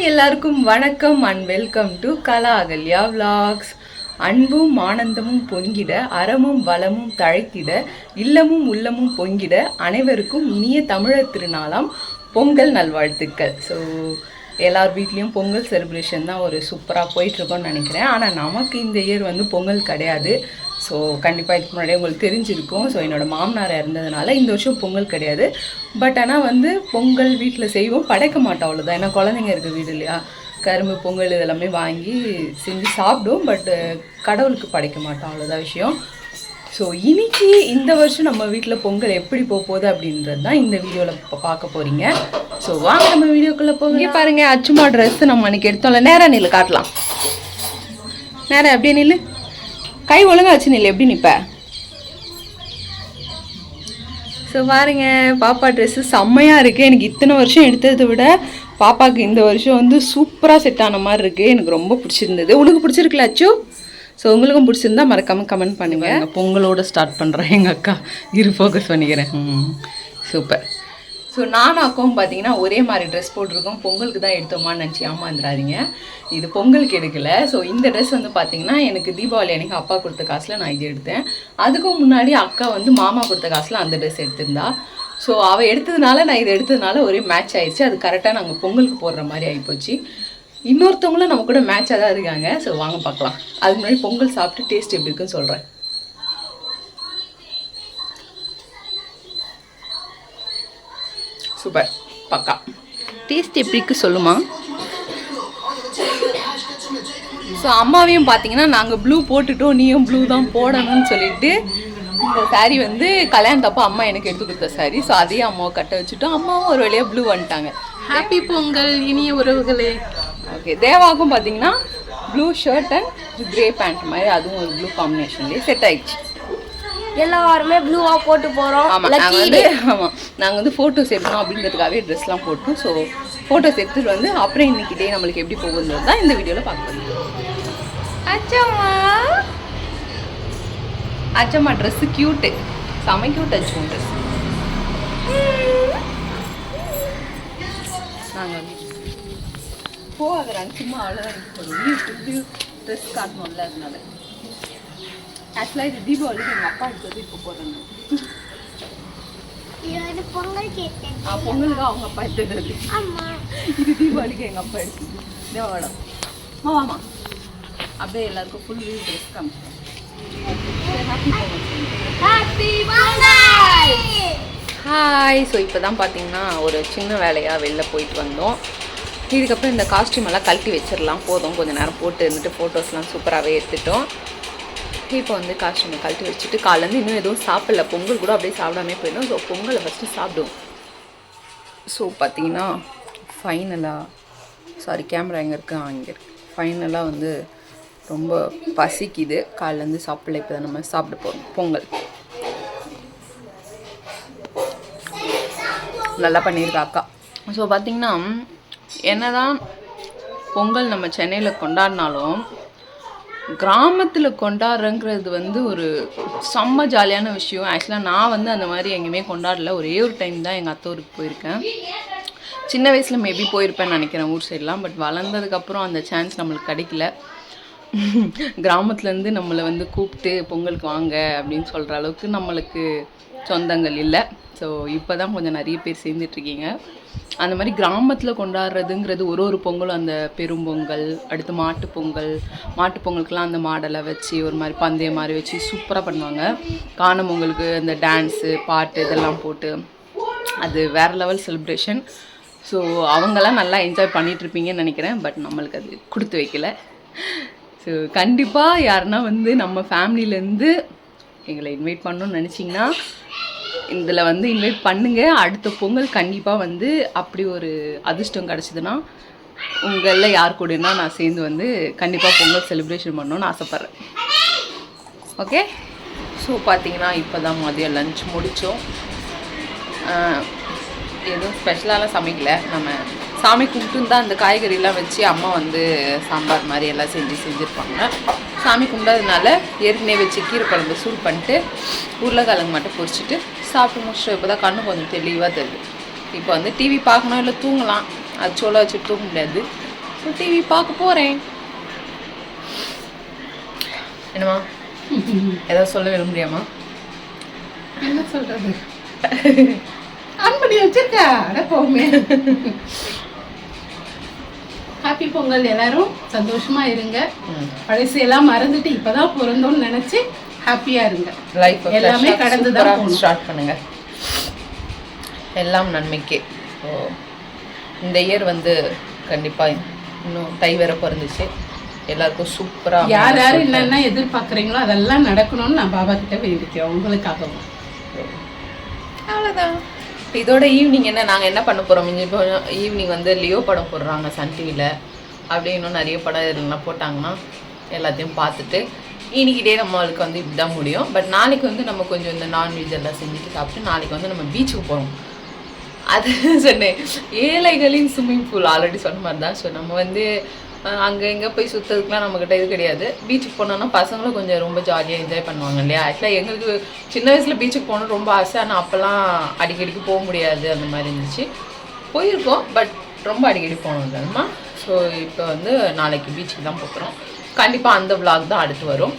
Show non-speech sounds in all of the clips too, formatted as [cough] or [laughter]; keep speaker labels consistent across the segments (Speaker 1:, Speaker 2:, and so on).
Speaker 1: Hi எல்லாருக்கும் வணக்கம் and welcome to Kala Akalya vlogs அன்பும் ஆனந்தமும் பொங்கிட அறமும் வளமும் தழைத்திட இல்லமும் உள்ளமும் பொங்கிட அனைவருக்கும் இனிய தமிழர் திருநாளாம். பொங்கல் நல்வாழ்த்துக்கள். ஸோ எல்லார் வீட்லேயும் பொங்கல் செலிப்ரேஷன் தான் ஒரு சூப்பராக போயிட்டுருக்கோன்னு நினைக்கிறேன். ஆனால் நமக்கு இந்த இயர் வந்து பொங்கல் கிடையாது. ஸோ கண்டிப்பாக இதுக்கு முன்னாடியே உங்களுக்கு தெரிஞ்சிருக்கும். ஸோ என்னோடய மாமனார் இருந்ததுனால இந்த வருஷம் பொங்கல் கிடையாது. பட் ஆனால் வந்து பொங்கல் வீட்டில் செய்வோம். படைக்க மாட்டோம் அவ்வளோதான் ஏன்னா குழந்தைங்க இருக்க வீடு இல்லையா? கரும்பு பொங்கல் இதெல்லாமே வாங்கி செஞ்சு சாப்பிடுவோம். பட் கடவுளுக்கு படைக்க மாட்டோம். அவ்வளோதான் விஷயம். ஸோ இன்னைக்கு இந்த வருஷம் நம்ம வீட்டில் பொங்கல் எப்படி போக போகுது அப்படின்றது தான் இந்த வீடியோவில் இப்போ பார்க்க போகிறீங்க ஸோ வாங்க நம்ம வீடியோக்குள்ளே போங்க பாருங்கள் அச்சுமா ட்ரெஸ் நம்ம அன்றைக்கி எடுத்தோம்ல. நேராக நில்லு காட்டலாம். நேராக அப்படியே நில்லு. கை ஒழுங்கா வச்சு நில்லு எப்படி நிற்ப ஸோ பாருங்க பாப்பா ட்ரெஸ்ஸு செம்மையாக இருக்குது எனக்கு இத்தனை வருஷம் எடுத்ததை விட பாப்பாவுக்கு இந்த வருஷம் வந்து சூப்பராக செட் ஆன மாதிரி இருக்குது எனக்கு ரொம்ப பிடிச்சிருந்தது. உனக்கு பிடிச்சிருக்குல்ல அச்சு? ஸோ உங்களுக்கும் பிடிச்சிருந்தா மறக்காமல் கமெண்ட் பண்ணுங்கள் பொங்கலோட ஸ்டார்ட் பண்ணுறேன் எங்கள் அக்கா இரு ஃபோக்கஸ் பண்ணிக்கிறேன். சூப்பர். ஸோ நானும் அக்காவும் பார்த்தீங்கன்னா ஒரே மாதிரி ட்ரெஸ் போட்டிருக்கோம். பொங்கலுக்கு தான் எடுத்தோமான்னு நினச்சி ஏமாந்துடாதீங்க இது பொங்கலுக்கு எடுக்கல. ஸோ இந்த ட்ரெஸ் வந்து பார்த்தீங்கன்னா எனக்கு தீபாவளி அன்றைக்கி அப்பா கொடுத்த காசில் நான் இது எடுத்தேன். அதுக்கும் முன்னாடி அக்கா வந்து மாமா கொடுத்த காசில் அந்த ட்ரெஸ் எடுத்திருந்தா. ஸோ அவள் எடுத்ததுனால நான் இதை எடுத்ததுனால ஒரே மேட்ச் ஆயிடுச்சு. அது கரெக்டாக நாங்கள் பொங்கலுக்கு போடுற மாதிரி ஆகிப்போச்சு இன்னொருத்தவங்களும் நம்ம கூட மேட்சாக தான் இருக்காங்க. ஸோ வாங்க பார்க்கலாம் அதுக்கு முன்னாடி பொங்கல் சாப்பிட்டு டேஸ்ட் எப்படி இருக்குன்னு சொல்கிறேன் சூப்பர். பக்கா. டேஸ்ட் எப்படி இருக்கு சொல்லுமா? ஸோ அம்மாவையும் பார்த்தீங்கன்னா நாங்கள் ப்ளூ போட்டுட்டோம் நீயும் ப்ளூ தான் போடணும்னு சொல்லிட்டு இந்த saree வந்து கல்யாணத்தப்போ அம்மா எனக்கு எடுத்து கொடுத்த saree. ஸோ அதையும் அம்மாவை கட்ட வச்சுட்டோம் அம்மாவும் ஒரு வழியாக ப்ளூ வந்துட்டாங்க.
Speaker 2: ஹாப்பி பொங்கல் இனிய உறவுகளே.
Speaker 1: ஓகே தேவாவுக்கும் பார்த்தீங்கன்னா blue shirt and grey pant மாதிரி அதுவும் ஒரு ப்ளூ காம்பினேஷன்லேயே செட் ஆயிடுச்சு.
Speaker 3: எல்லாருமே ப்ளூவா போட்டு போறோம்.
Speaker 1: ஆமாம் நாங்கள் வந்து ஆமாம் நாங்கள் வந்து ஃபோட்டோஸ் எடுக்கணும் அப்படின்றதுக்காகவே ட்ரெஸ்லாம் போட்டோம். ஸோ ஃபோட்டோஸ் எடுத்துகிட்டு வந்து அப்புறம் இன்னைக்கு டே நம்மளுக்கு எப்படி போகுதுன்றது தான் இந்த வீடியோவில் பார்க்க அச்சம்மா. அச்சம்மா ட்ரெஸ்ஸு க்யூட்டு செம க்யூட் அச்சுவோம் ட்ரெஸ் நாங்கள் போகாதான் சும்மா அவ்வளோதான் ட்ரெஸ் காட்டணும்ல அதனால. ஆக்சுவலாக இது தீபாவளிக்கு எங்கள் அப்பா எடுத்தது இப்போ ஆ பொங்கலுக்கு அவங்க அப்பா எடுத்தது இது தீபாவளிக்கு எங்கள் அப்பா எடுத்தது தேவாடம் ஆ வாமா அப்படியே எல்லாருக்கும் full view dress
Speaker 3: Pongal
Speaker 1: hi so இப்போ தான் பார்த்தீங்கன்னா ஒரு சின்ன வேலையாக வெளில போயிட்டு வந்தோம். இதுக்கப்புறம் இந்த காஸ்டியூம் எல்லாம் கழட்டி வச்சிடலாம் போதும். கொஞ்சம் நேரம் போட்டு இருந்துட்டு ஃபோட்டோஸ்லாம் சூப்பராகவே எடுத்துட்டோம். இப்போ வந்து காஸ்டியூமை கழட்டி வச்சுட்டு காலேருந்து இன்னும் எதுவும் சாப்பிடல. பொங்கல் கூட அப்படியே சாப்பிடாமே போயிடும். ஸோ பொங்கலை ஃபஸ்ட்டு சாப்பிடுவோம். ஸோ பார்த்தீங்கன்னா ஃபைனலாக சாரி கேமரா எங்கே இருக்கு? அங்கே இருக்கு. ஃபைனலாக வந்து ரொம்ப பசிக்குது. காலைலேருந்து சாப்பிடல. இப்போ நம்ம சாப்பிட போகிறோம் பொங்கல். நல்லா பண்ணியிருக்கா அக்கா. ஸோ பார்த்தீங்கன்னா என்னதான் பொங்கல் நம்ம சென்னையில் கொண்டாடினாலும் கிராமத்தில் கொண்டாடுறங்கிறது வந்து ஒரு செம்ம ஜாலியான விஷயம். ஆக்சுவலாக நான் வந்து அந்த மாதிரி எங்கேயுமே கொண்டாடல. ஒரே ஒரு டைம் தான் எங்கள் அத்தை ஊருக்கு போயிருக்கேன். சின்ன வயசில் மேபி போயிருப்பேன்னு நினைக்கிறேன் ஊர் சைட்லாம் பட் வளர்ந்ததுக்கப்புறம் அந்த சான்ஸ் நம்மளுக்கு கிடைக்கல. கிராமத்துலேருந்து நம்மளை வந்து கூப்பிட்டு பொங்கலுக்கு வாங்க அப்படின்னு சொல்கிற அளவுக்கு நம்மளுக்கு சொந்தங்கள் இல்லை. ஸோ இப்போ தான் கொஞ்சம் நிறைய பேர் சேர்ந்துட்ருக்கீங்க அந்த மாதிரி கிராமத்தில் கொண்டாடுறதுங்கிறது ஒரு ஒரு பொங்கலும் அந்த பெரும்பொங்கல் அடுத்து மாட்டு பொங்கல் மாட்டுப் பொங்கலுக்கெலாம் அந்த மாடலை வச்சு ஒரு மாதிரி பந்தயம் மாதிரி வச்சு சூப்பராக பண்ணுவாங்க. காணும் பொங்கலுக்கு அந்த டான்ஸு பாட்டு இதெல்லாம் போட்டு. அது வேறு லெவல் செலிப்ரேஷன் ஸோ அவங்கெல்லாம் நல்லா என்ஜாய் பண்ணிகிட்ருப்பீங்கன்னு நினைக்கிறேன். பட் நம்மளுக்கு அது கொடுத்து வைக்கல. ஸோ கண்டிப்பாக யாருன்னா வந்து நம்ம ஃபேமிலியிலேருந்து எங்களை இன்வைட் பண்ணணும்னு நினச்சிங்கன்னா இதில் வந்து இன்வைட் பண்ணுங்கள் அடுத்த பொங்கல் கண்டிப்பாக வந்து அப்படி ஒரு அதிர்ஷ்டம் கிடச்சிதுன்னா உங்களில் யார் கூடனா நான் சேர்ந்து வந்து கண்டிப்பாக பொங்கல் செலிப்ரேஷன் பண்ணணும்னு ஆசைப்பட்றேன். ஓகே ஸோ பார்த்தீங்கன்னா இப்போ தான் மதியம் லஞ்ச் முடித்தோம் எதுவும் ஸ்பெஷலாலாம் சமைக்கல. நம்ம சாமி கும்பிட்டு தான் அந்த காய்கறிலாம் வச்சு அம்மா வந்து சாம்பார் மாதிரி எல்லாம் செஞ்சு செஞ்சுருப்பாங்க. சாமி கும்பிடாததுனால ஏற்கனவே வச்சு கீரை குழம்பு சூடு பண்ணிட்டு உருளைக்கிழங்கு மட்டும் பொரிச்சிட்டு சாப்பிட்டு முடிச்சிட்டு இப்போ தான் கண்ணு கொஞ்சம் தெளிவாக தருது இப்போ வந்து டிவி பார்க்கணும் இல்லை தூங்கலாம். அது சோள வச்சு தூங்க முடியாது. ஸோ டிவி பார்க்க போகிறேன் என்னம்மா? ஏதாவது சொல்ல விரும்புறியாம்மா
Speaker 2: என்ன சொல்கிறது ஆன் பண்ணி வச்சிருக்க. அட போமே. ஹாப்பி பொங்கல் எல்லாரும் சந்தோஷமா இருங்க. பழசு எல்லாம் மறந்துட்டு இப்பதான் பிறந்தோம்னு நினைச்சு ஹாப்பியா இருங்க.
Speaker 1: லைஃப்
Speaker 2: எல்லாமே கடந்து தான்.
Speaker 1: ஸ்டார்ட் பண்ணுங்க. எல்லாம் நன்மைக்கே. ஸோ இந்த இயர் வந்து கண்டிப்பா இன்னும் தை வேற பிறந்துச்சு. எல்லாருக்கும் சூப்பரா
Speaker 2: யார் யார் என்னென்ன எதிர்பார்க்குறீங்களோ அதெல்லாம் நடக்கணும்னு நான் பாபா கிட்ட வேண்டிக்கிறேன் உங்களுக்காகவும்.
Speaker 1: அவ்வளோதான் இதோட ஈவினிங் என்ன? நாங்கள் என்ன பண்ண போகிறோம் இப்போ ஈவினிங் வந்து லியோ படம் போடுறாங்க சன் டிவியில் அப்படி இன்னும் நிறைய படம் இதெல்லாம் போட்டாங்கன்னா எல்லாத்தையும் பார்த்துட்டு இன்னைக்கு நம்மளுக்கு வந்து இப்படி தான் முடியும். பட் நாளைக்கு வந்து நம்ம கொஞ்சம் இந்த நான்வெஜ் எல்லாம் செஞ்சுட்டு சாப்பிட்டு நாளைக்கு வந்து நம்ம பீச்சுக்கு போகிறோம் அது [laughs] சொன்னேன். ஏழைகளின் ஸ்விம்மிங் பூல் ஆல்ரெடி சொன்ன மாதிரி தான் ஸோ நம்ம வந்து அங்கே இங்கே போய் சுற்றுறதுக்குலாம் நம்மக்கிட்ட இது கிடையாது. பீச்சுக்கு போனோம்னா பசங்களும் கொஞ்சம் ரொம்ப ஜாலியாக என்ஜாய் பண்ணுவாங்க இல்லையா? ஆக்சுவலாக எங்களுக்கு சின்ன வயசில் பீச்சுக்கு போகணும் ரொம்ப ஆசை. ஆனால் அப்போல்லாம் அடிக்கடிக்கு போக முடியாது. அந்த மாதிரி இருந்துச்சு. போயிருக்கோம் பட் ரொம்ப அடிக்கடி போனோம் தானம்மா ஸோ இப்போ வந்து நாளைக்கு பீச்சுக்கு தான் போகிறோம் கண்டிப்பாக அந்த விளாக் தான் அடுத்து வரும்.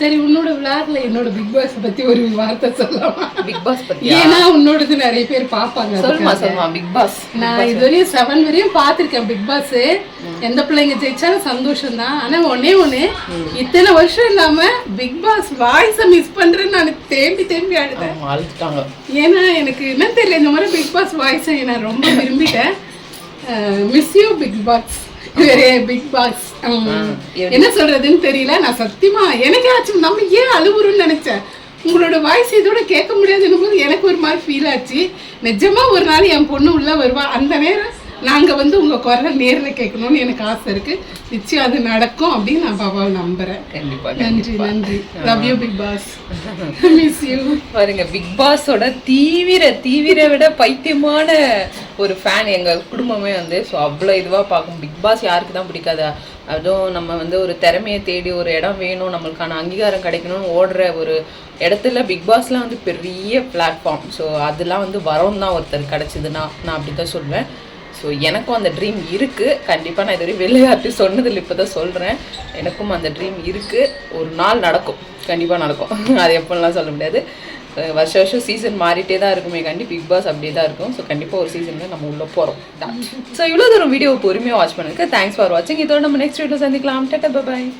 Speaker 2: சரி உன்னோட விளையாடல என்னோட பிக் பாஸ் பத்தி ஒரு வார்த்தை சொல்லலாமா
Speaker 1: பிக் பாஸ் பற்றி
Speaker 2: ஏன்னா உன்னோடது நிறைய பேர் பார்ப்பாங்க
Speaker 1: சொல்லுமா. சொல்லுமா பிக் பாஸ்
Speaker 2: நான் இதுவரையும் செவன் வரையும் பார்த்திருக்கேன் பிக் பாஸ் எந்த பிள்ளைங்க ஜெயிச்சாலும் சந்தோஷம் தான் ஆனா ஒன்னே ஒண்ணு இத்தனை வருஷம் இல்லாம பிக் பாஸ் வாய்ஸ மிஸ் பண்றேன்னு நான் தேம்பி தேம்பி
Speaker 1: அழுத்துட்டாங்க.
Speaker 2: ஏன்னா எனக்கு என்ன தெரியல இந்த மாதிரி பிக் பாஸ் வாய்ஸை நான் ரொம்ப விரும்பிட்டேன். Miss you big boss big [laughs] boss என்ன சொல்றதுன்னு தெரியல. நான் சத்தியமா எனக்காச்சும் நம்ம ஏன் அழுவுறோம்னு நினைச்சேன். உங்களோட வாய்ஸ் இதோட கேட்க முடியாதுன்னு போது எனக்கு ஒரு மாதிரி ஃபீல் ஆச்சு. நிஜமா ஒரு நாள் என் பொண்ணு உள்ள வருவா. அந்த நேரம் நாங்க வந்து உங்க குரல் நேர்ல கேட்கணும்னு எனக்கு ஆசை இருக்கு. நிச்சயம் அது நடக்கும் அப்படின்னு நான் பாபாவை நம்புறேன்.
Speaker 1: கண்டிப்பா
Speaker 2: நன்றி நன்றி. Love you big boss miss you
Speaker 1: பாருங்க பிக் பாஸோட தீவிர தீவிர விட பைத்தியமான ஒரு ஃபேன் எங்க குடும்பமே வந்து ஸோ அவ்வளோ இதுவாக பார்க்கும். பிக் பாஸ் யாருக்கு தான் பிடிக்காது? அதுவும் நம்ம வந்து ஒரு திறமையை தேடி ஒரு இடம் வேணும் நம்மளுக்கான அங்கீகாரம் கிடைக்கணும்னு ஓடுற ஒரு இடத்துல பிக் பாஸ்லாம் வந்து பெரிய பிளாட்ஃபார்ம் ஸோ அதெல்லாம் வந்து வரோம் தான் ஒருத்தர் கிடச்சிதுன்னா நான் அப்படி தான் சொல்வேன். ஸோ எனக்கும் அந்த ட்ரீம் இருக்குது கண்டிப்பாக நான் இதுவரை வெளியே சொன்னதில் இப்போ தான் சொல்கிறேன் எனக்கும் அந்த ட்ரீம் இருக்குது ஒரு நாள் நடக்கும். கண்டிப்பாக நடக்கும். [laughs] அது எப்போலாம் சொல்ல முடியாது. வருஷ வருஷம் சீசன் மாறிட்டே தான் இருக்குமே கண்டி பிக் பாஸ் அப்படியே தான் இருக்கும். ஸோ கண்டிப்பாக ஒரு சீசனில் நம்ம உள்ளே போகிறோம் ஸோ இவ்வளோ தூரம் வீடியோ பொறுமையாக வாட்ச் பண்ணுங்க தேங்க்ஸ் ஃபார் வாட்சிங் இதோட நம்ம நெக்ஸ்ட் வீடியோ சந்திக்கலாம். Tata bye